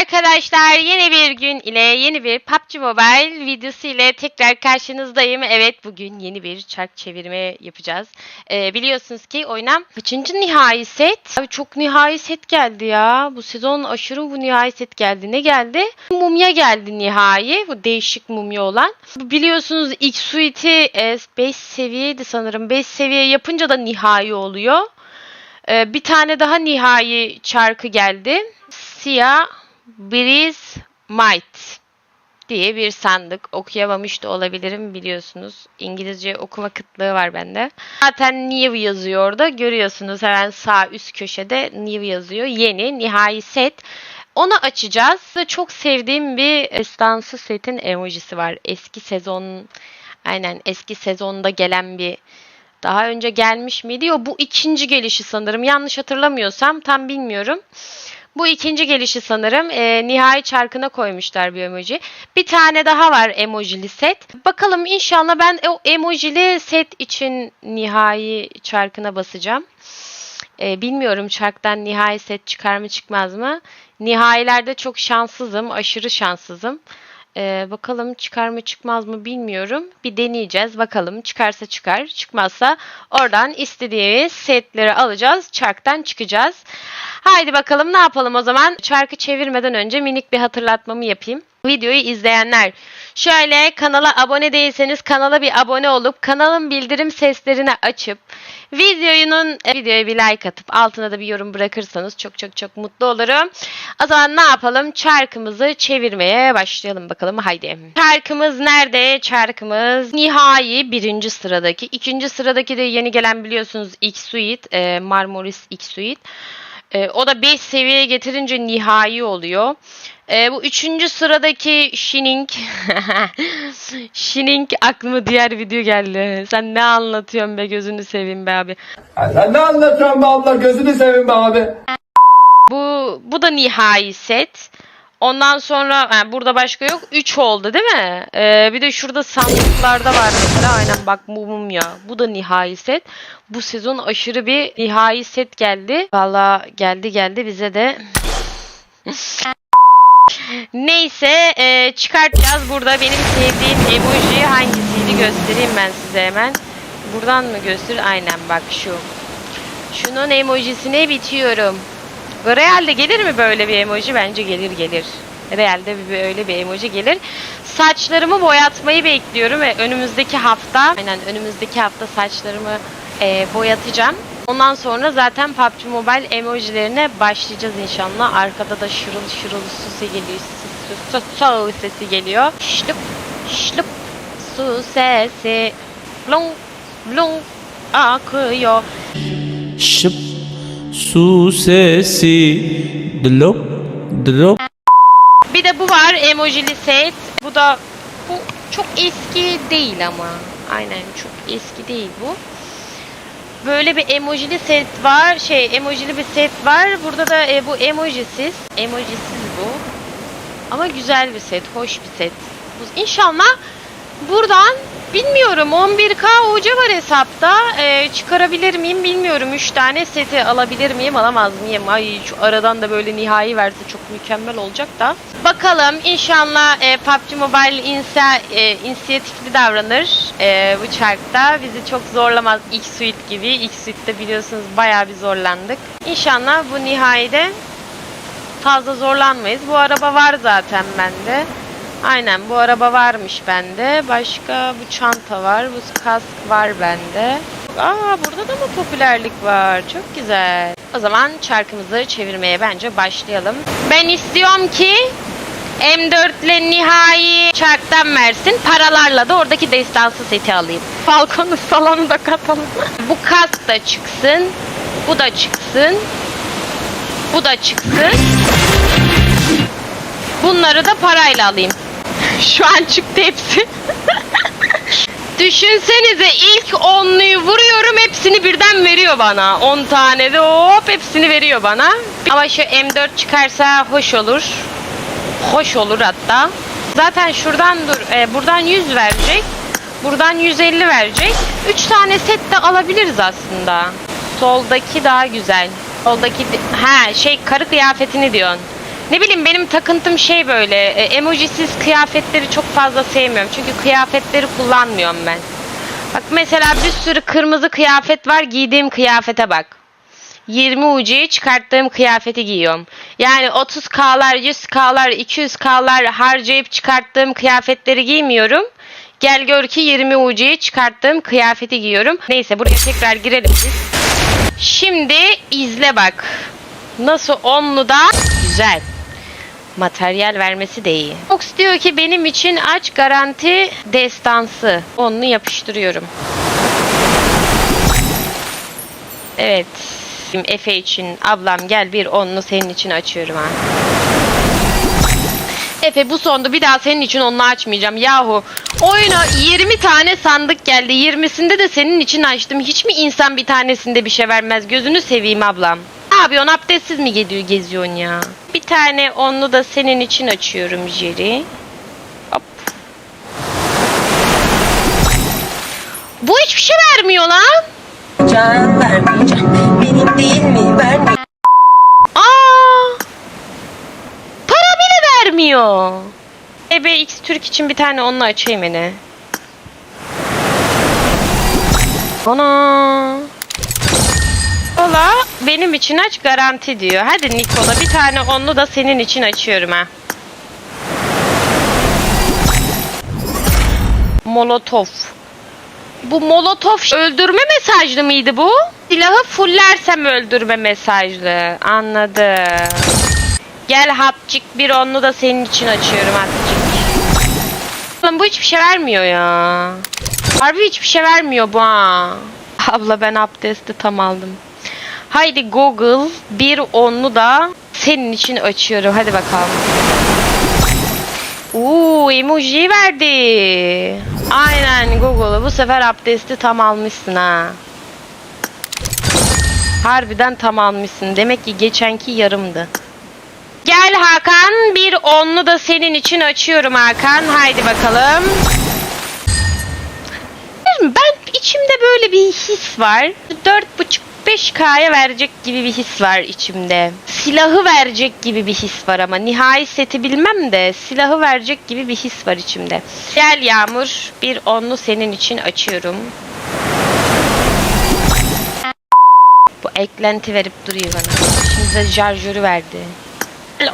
Arkadaşlar yeni bir gün ile yeni bir PUBG Mobile videosu ile tekrar karşınızdayım. Evet bugün yeni bir çark çevirme yapacağız. Ee, biliyorsunuz ki oyuna kaçıncı nihai set? Abi çok nihai set geldi ya. Bu sezon aşırı bu nihai set geldi. Ne geldi? Mumya geldi nihai. Bu değişik mumya olan. Biliyorsunuz ilk suite'i 5 seviyeydi sanırım. 5 seviye yapınca da nihai oluyor. Ee, bir tane daha nihai çarkı geldi. Siyah Breeze Might diye bir sandık. Okuyamamış da olabilirim biliyorsunuz. İngilizce okuma kıtlığı var bende. Zaten New yazıyor orada. Görüyorsunuz hemen sağ üst köşede New yazıyor. Yeni nihai set. Onu açacağız. Çok sevdiğim bir estansı setin emojisi var. Eski sezon aynen eski sezonda gelen bir daha önce gelmiş miydi? Yo, bu ikinci gelişi sanırım. Yanlış hatırlamıyorsam tam bilmiyorum. Bu ikinci gelişi sanırım. E, nihai çarkına koymuşlar bir emoji. Bir tane daha var emojili set. Bakalım inşallah ben o emojili set için nihai çarkına basacağım. E, bilmiyorum çarktan nihai set çıkar mı çıkmaz mı? Nihailerde çok şanssızım. Aşırı şanssızım. Ee, bakalım çıkar mı çıkmaz mı bilmiyorum. Bir deneyeceğiz. Bakalım çıkarsa çıkar. Çıkmazsa oradan istediğimiz setleri alacağız. Çarktan çıkacağız. Haydi bakalım ne yapalım o zaman. Çarkı çevirmeden önce minik bir hatırlatmamı yapayım. Videoyu izleyenler şöyle kanala abone değilseniz kanala bir abone olup kanalın bildirim seslerini açıp videonun e, videoya bir like atıp altına da bir yorum bırakırsanız çok çok çok mutlu olurum. O zaman ne yapalım? Çarkımızı çevirmeye başlayalım bakalım. Haydi. Çarkımız nerede? Çarkımız nihai birinci sıradaki. ikinci sıradaki de yeni gelen biliyorsunuz X-Suite. E, Marmoris X-Suite. E, o da 5 seviyeye getirince nihai oluyor. E, bu üçüncü sıradaki Shining. Shining aklıma diğer video geldi. Sen ne anlatıyorsun be gözünü seveyim be abi. Ya sen ne anlatıyorsun be abla gözünü seveyim be abi. Bu bu da nihai set. Ondan sonra yani burada başka yok. 3 oldu değil mi? Ee, bir de şurada sandıklarda var mesela. Aynen bak bu mumya. Bu da nihai set. Bu sezon aşırı bir nihai set geldi. Valla geldi geldi bize de. Neyse e, çıkartacağız. Burada benim sevdiğim emoji hangisiydi göstereyim ben size hemen. Buradan mı göster? Aynen bak şu. Şunun emojisine bitiyorum. Realde gelir mi böyle bir emoji? Bence gelir gelir. Realde bir, öyle bir emoji gelir. Saçlarımı boyatmayı bekliyorum ve önümüzdeki hafta, aynen önümüzdeki hafta saçlarımı e, boyatacağım. Ondan sonra zaten PUBG Mobile emojilerine başlayacağız inşallah. Arkada da şırıl şırıl su sesi geliyor. Su, su, su sesi geliyor. Şlıp şlıp su sesi. Blong blong akıyor. Şıp su sesi drop drop Bir de bu var emojili set. Bu da bu çok eski değil ama. Aynen çok eski değil bu. Böyle bir emojili set var. Şey emojili bir set var. Burada da e, bu emojisiz. Emojisiz bu. Ama güzel bir set. Hoş bir set. İnşallah buradan bilmiyorum 11k hoca var hesapta. E, çıkarabilir miyim bilmiyorum. 3 tane seti alabilir miyim alamaz mıyım? Ay şu aradan da böyle nihai verse çok mükemmel olacak da. Bakalım inşallah e, PUBG Mobile insa, e, inisiyatifli davranır e, bu çarkta. Bizi çok zorlamaz ilk suite gibi. İlk suite'de biliyorsunuz bayağı bir zorlandık. İnşallah bu nihayede fazla zorlanmayız. Bu araba var zaten bende. Aynen bu araba varmış bende. Başka bu çanta var. Bu kask var bende. Aa burada da mı popülerlik var? Çok güzel. O zaman çarkımızı çevirmeye bence başlayalım. Ben istiyorum ki M4 ile nihai çarktan versin. Paralarla da oradaki destansı seti alayım. Falcon'un salonu da katalım. Bu kask da çıksın. Bu da çıksın. Bu da çıksın. Bunları da parayla alayım. Şu an çıktı hepsi. Düşünsenize ilk onluyu vuruyorum hepsini birden veriyor bana. 10 tane de hop hepsini veriyor bana. Ama şu M4 çıkarsa hoş olur. Hoş olur hatta. Zaten şuradan dur. e, buradan 100 verecek. Buradan 150 verecek. 3 tane set de alabiliriz aslında. Soldaki daha güzel. Soldaki ha şey karı kıyafetini diyorsun. Ne bileyim benim takıntım şey böyle e, emojisiz kıyafetleri çok fazla sevmiyorum. Çünkü kıyafetleri kullanmıyorum ben. Bak mesela bir sürü kırmızı kıyafet var giydiğim kıyafete bak. 20 UC'ye çıkarttığım kıyafeti giyiyorum. Yani 30K'lar, 100K'lar, 200K'lar harcayıp çıkarttığım kıyafetleri giymiyorum. Gel gör ki 20 UC'ye çıkarttığım kıyafeti giyiyorum. Neyse buraya tekrar girelim biz. Şimdi izle bak. Nasıl onlu da güzel. Materyal vermesi de iyi. Fox diyor ki benim için aç garanti destansı. Onlu yapıştırıyorum. Evet. Şimdi Efe için ablam gel bir onlu senin için açıyorum ha. Efe bu sonda bir daha senin için onlu açmayacağım. Yahu oyuna 20 tane sandık geldi. 20'sinde de senin için açtım. Hiç mi insan bir tanesinde bir şey vermez? Gözünü seveyim ablam. Yapıyorsun? Abdestsiz mi geziyor, geziyorsun ya? Bir tane onlu da senin için açıyorum Jerry. Hop. Bu hiçbir şey vermiyor lan. Can vermeyeceğim. Benim değil mi? Verme. Aa! Para bile vermiyor. EBX Türk için bir tane onunla açayım hele. Ana. Ola benim için aç garanti diyor. Hadi Nikola bir tane onlu da senin için açıyorum ha. Molotov. Bu molotov öldürme mesajlı mıydı bu? Silahı fullersem öldürme mesajlı. Anladım. Gel hapçık bir onlu da senin için açıyorum hapçık. Oğlum bu hiçbir şey vermiyor ya. Harbi hiçbir şey vermiyor bu ha. Abla ben abdesti tam aldım. Haydi Google bir onlu da senin için açıyorum. Hadi bakalım. Uuu emoji verdi. Aynen Google bu sefer abdesti tam almışsın ha. Harbiden tam almışsın. Demek ki geçenki yarımdı. Gel Hakan bir onlu da senin için açıyorum Hakan. Haydi bakalım. Ben içimde böyle bir his var. 4.5-5K'ya verecek gibi bir his var içimde. Silahı verecek gibi bir his var ama nihai seti bilmem de silahı verecek gibi bir his var içimde. Gel Yağmur bir onlu senin için açıyorum. Bu eklenti verip duruyor bana. Şimdi de şarjörü verdi.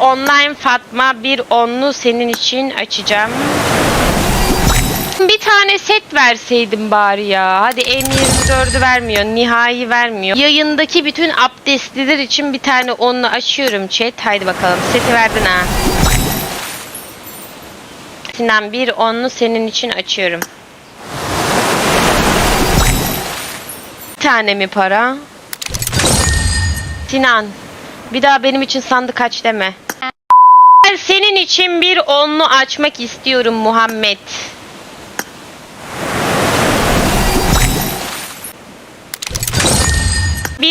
Online Fatma bir onlu senin için açacağım. Bir tane set verseydim bari ya. Hadi M24'ü vermiyor. Nihai vermiyor. Yayındaki bütün abdestliler için bir tane onlu açıyorum chat. Haydi bakalım. Seti verdin ha. Sinan bir onlu senin için açıyorum. Bir tane mi para? Sinan. Bir daha benim için sandık aç deme. Senin için bir onlu açmak istiyorum Muhammed.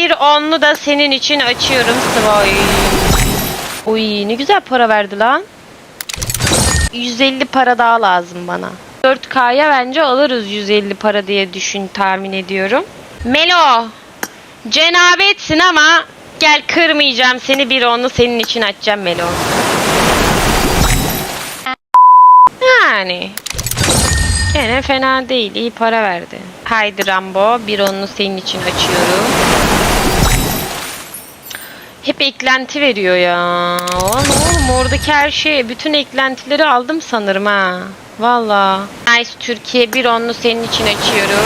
Bir onlu da senin için açıyorum Svoy. Uy ne güzel para verdi lan. 150 para daha lazım bana. 4K'ya bence alırız 150 para diye düşün tahmin ediyorum. Melo. Cenabetsin ama gel kırmayacağım seni bir onlu senin için açacağım Melo. Yani. Gene fena değil. iyi para verdi. Haydi Rambo. Bir onlu senin için açıyorum. Hep eklenti veriyor ya. Aman oğlum oradaki her şey. Bütün eklentileri aldım sanırım ha. Valla. Nice Türkiye. Bir onlu senin için açıyorum.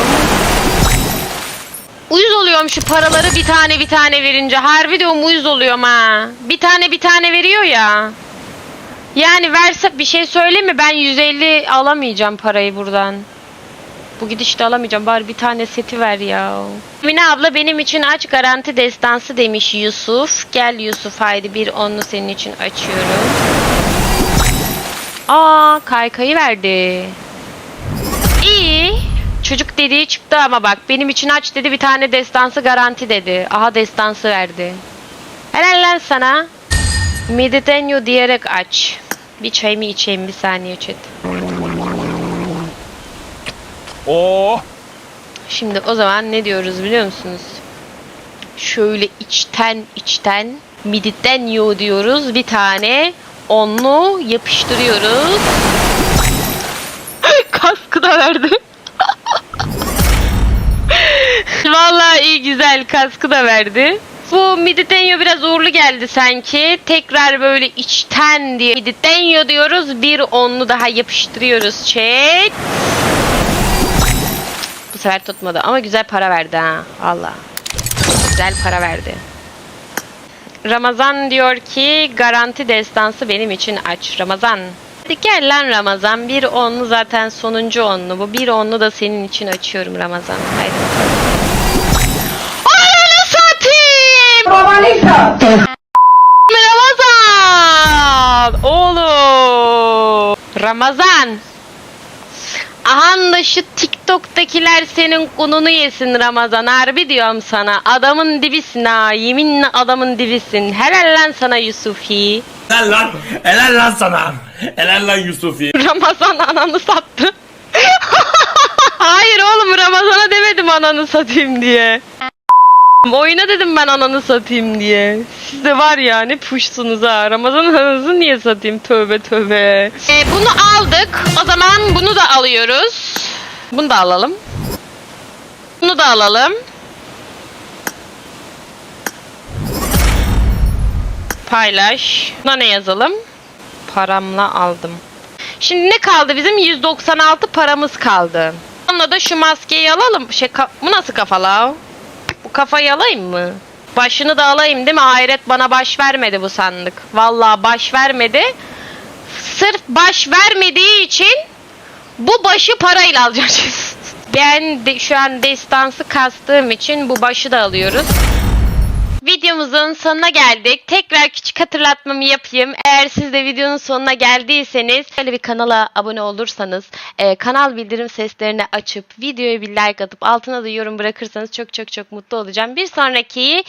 Uyuz oluyorum şu paraları bir tane bir tane verince. Harbi diyorum uyuz oluyorum ha. Bir tane bir tane veriyor ya. Yani verse bir şey söyleme ben 150 alamayacağım parayı buradan. Bu gidişte alamayacağım. Bari bir tane seti ver ya. Mine abla benim için aç garanti destansı demiş Yusuf. Gel Yusuf haydi bir onlu senin için açıyorum. Aa kaykayı verdi. İyi. Çocuk dediği çıktı ama bak benim için aç dedi bir tane destansı garanti dedi. Aha destansı verdi. Helal lan sana. Mediterranean diyerek aç. Bir çayımı içeyim bir saniye chat. Oo. Şimdi o zaman ne diyoruz biliyor musunuz? Şöyle içten içten Miditten yo diyoruz. Bir tane onlu yapıştırıyoruz. Kaskı da verdi. Vallahi iyi güzel kaskı da verdi. Bu Miditenyo biraz uğurlu geldi sanki. Tekrar böyle içten diye Miditenyo diyoruz. Bir onlu daha yapıştırıyoruz. Çek. Sefer tutmadı ama güzel para verdi ha. Valla. Güzel para verdi. Ramazan diyor ki garanti destansı benim için aç. Ramazan. Hadi gel lan Ramazan. Bir onlu zaten sonuncu onlu. Bu bir onlu da senin için açıyorum Ramazan. Haydi. Ananı satayım! Ramazan! Oğlum! Ramazan! Ahan da şu TikTok'takiler senin kununu yesin Ramazan. Harbi diyorum sana. Adamın dibisin ha. Yeminle adamın dibisin. Helal lan sana Yusufi. Helal lan. Helal lan sana. Helal lan Yusufi. Ramazan ananı sattı. Hayır oğlum Ramazan'a demedim ananı satayım diye. Oyuna dedim ben ananı satayım diye. Siz de var ya ne puşsunuz ha. Ramazan ananızı niye satayım tövbe tövbe. E, bunu aldık. O zaman bunu da alıyoruz. Bunu da alalım. Bunu da alalım. Paylaş. Buna ne yazalım? Paramla aldım. Şimdi ne kaldı bizim? 196 paramız kaldı. Onunla da şu maskeyi alalım. Şey, bu nasıl kafa la? Bu kafayı alayım mı? Başını da alayım değil mi? Ahiret bana baş vermedi bu sandık. Vallahi baş vermedi. Sırf baş vermediği için bu başı parayla alacağız. ben de, şu an destansı kastığım için bu başı da alıyoruz. Videomuzun sonuna geldik. Tekrar küçük hatırlatmamı yapayım. Eğer siz de videonun sonuna geldiyseniz şöyle bir kanala abone olursanız, e, kanal bildirim seslerini açıp videoya bir like atıp altına da yorum bırakırsanız çok çok çok mutlu olacağım. Bir sonraki